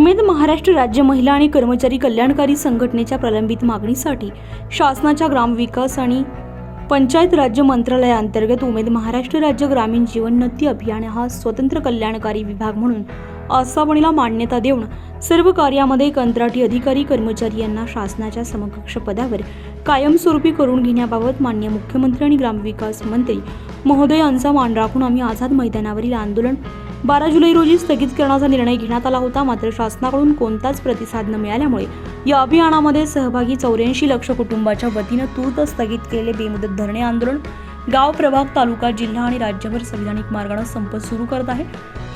उमेद महाराष्ट्र राज्य महिला आणि कर्मचारी कल्याणकारी संघटनेच्या प्रलंबित मागणीसाठी शासनाच्या ग्रामविकास आणि पंचायत राज्य मंत्रालयाअंतर्गत उमेद महाराष्ट्र राज्य ग्रामीण जीवनोन्नती अभियान हा स्वतंत्र कल्याणकारी विभाग म्हणून आस्थापनेला मान्यता देऊन सर्व कार्यामध्ये कंत्राटी अधिकारी कर्मचारी यांना शासनाच्या समकक्ष पदावर कायमस्वरूपी करून घेण्याबाबत मान्य मुख्यमंत्री आणि ग्रामविकास मंत्री महोदयांचा मान राखून आम्ही आझाद मैदानावरील आंदोलन बारा जुलै रोजी स्थगित करण्याचा निर्णय घेण्यात आला होता. मात्र शासनाकडून कोणताच प्रतिसाद न मिळाल्यामुळे या अभियानामध्ये सहभागी चौऱ्याऐंशी लक्ष कुटुंबाच्या वतीनं तूर्त स्थगित केलेले बेमुदत धरणे आंदोलन गाव प्रभाग तालुका जिल्हा आणि राज्यभर संविधानिक मार्गाने संप सुरू करत आहे.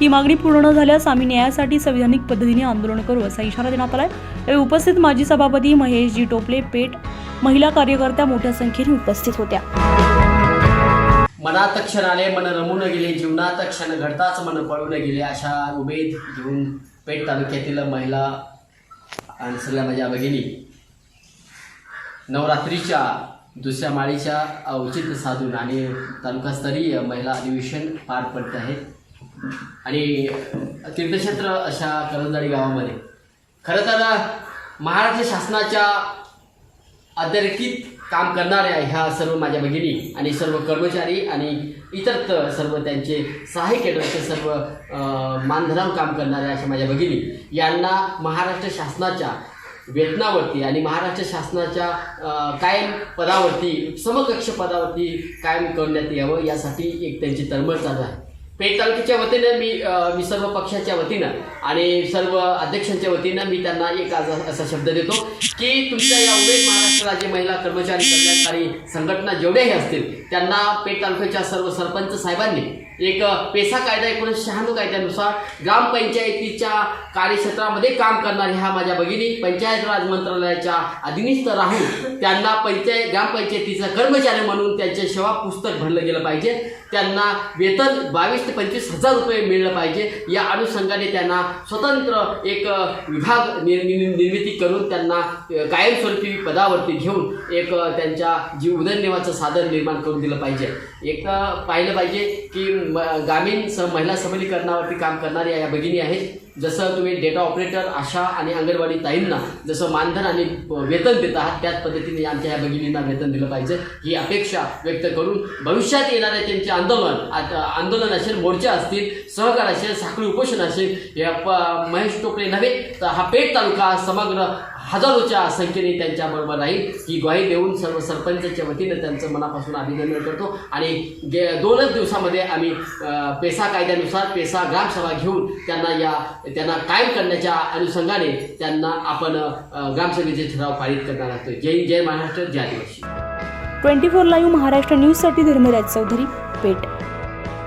ही मागणी पूर्ण न झाल्यास आम्ही न्यायासाठी संविधानिक पद्धतीने आंदोलन करू असा इशारा देण्यात आला आहे उपस्थित माजी सभापती महेशजी टोपले पेठ महिला कार्यकर्त्या मोठ्या संख्येने उपस्थित होत्या. मनात क्षण आले मन रमून गेले जीवनात क्षण घडताच मन पळून गेले अशा उमेद घेऊन पेठ तालुक्यातील महिला आणि सगळ्या माझ्या भगिनी नवरात्रीच्या दुसऱ्या माळीच्या औचित्य साधून आणि तालुकास्तरीय महिला अधिवेशन पार पडत आहे. आणि तीर्थक्षेत्र अशा करंजाडी गावामध्ये खरं तर महाराष्ट्र शासनाच्या अधोरेखित काम करणाऱ्या ह्या सर्व माझ्या भगिनी आणि सर्व कर्मचारी आणि इतर सर्व त्यांचे सहाय्य केंद्राचे सर्व मानधराव मानधनावर काम करणाऱ्या अशा माझ्या भगिनी. यांना महाराष्ट्र शासनाच्या वेतनावरती आणि महाराष्ट्र शासनाच्या कायम पदावरती समकक्ष पदावरती कायम करण्यात यावं यासाठी एक त्यांची तळमळ चालू आहे. पेठ तालुक्याच्या वतीनं मी मी सर्व पक्षाच्या वतीनं आणि सर्व अध्यक्षांच्या वतीनं मी त्यांना एक आज असा शब्द देतो की तुमच्या या उमेद महाराष्ट्र राज्य महिला कर्मचारी कल्याणकारी संघटना जेवढ्याही असतील त्यांना पेठ तालुक्याच्या सर्व सरपंच साहेबांनी एक पेसा कायदा एकोणीसशे शहाण्णव कायद्यानुसार ग्रामपंचायतीच्या कार्यक्षेत्रामध्ये काम करणाऱ्या ह्या माझ्या भगिनी पंचायत राज मंत्रालयाच्या अधीनस्थ राहून त्यांना पंचायत ग्रामपंचायतीचा कर्मचारी म्हणून त्यांचे सेवा पुस्तक भरलं गेलं पाहिजे. त्यांना वेतन बावीस ते पंचवीस हजार रुपये मिळलं पाहिजे. या अनुषंगाने त्यांना स्वतंत्र एक विभाग निर्मिती करून त्यांना कायमस्वरूपी पदावरती घेऊन एक त्यांच्या जीव उदरनिर्वाहाचं साधन निर्माण करून दिलं पाहिजे. एक पाहिलं पाहिजे की म- ग्रामीण स महिला सबलीकरणावरती काम करणाऱ्या या भगिनी आहेत. जसं तुम्ही डेटा ऑपरेटर आशा आणि अंगणवाडी ताईंना जसं मानधन आणि वेतन देत आहात त्याच पद्धतीने आमच्या ह्या भगिनींना वेतन दिलं पाहिजे. ही अपेक्षा व्यक्त करून भविष्यात येणारे त्यांचे आंदोलन आंदोलन असेल मोर्चा असतील सहकार असेल साखळी उपोषण असेल या प महेश टोपले नव्हे तर हा पेठ तालुका समग्र हजारोच्या संख्येने त्यांच्याबरोबर राहील. ही ग्वाही देऊन सर्व सरपंचाच्या वतीनं त्यांचं मनापासून अभिनंदन करतो. आणि गे दोनच दिवसामध्ये आम्ही पेसा कायद्यानुसार पेसा ग्रामसभा घेऊन त्यांना या त्यांना कायम करण्याच्या अनुषंगाने त्यांना आपण ग्रामसभेचे ठराव पारित करणार आहोत. जय जय महाराष्ट्र जय आदिवासी. ट्वेंटी फोर लाईव्ह महाराष्ट्र न्यूजसाठी धर्मराज चौधरी पेठ.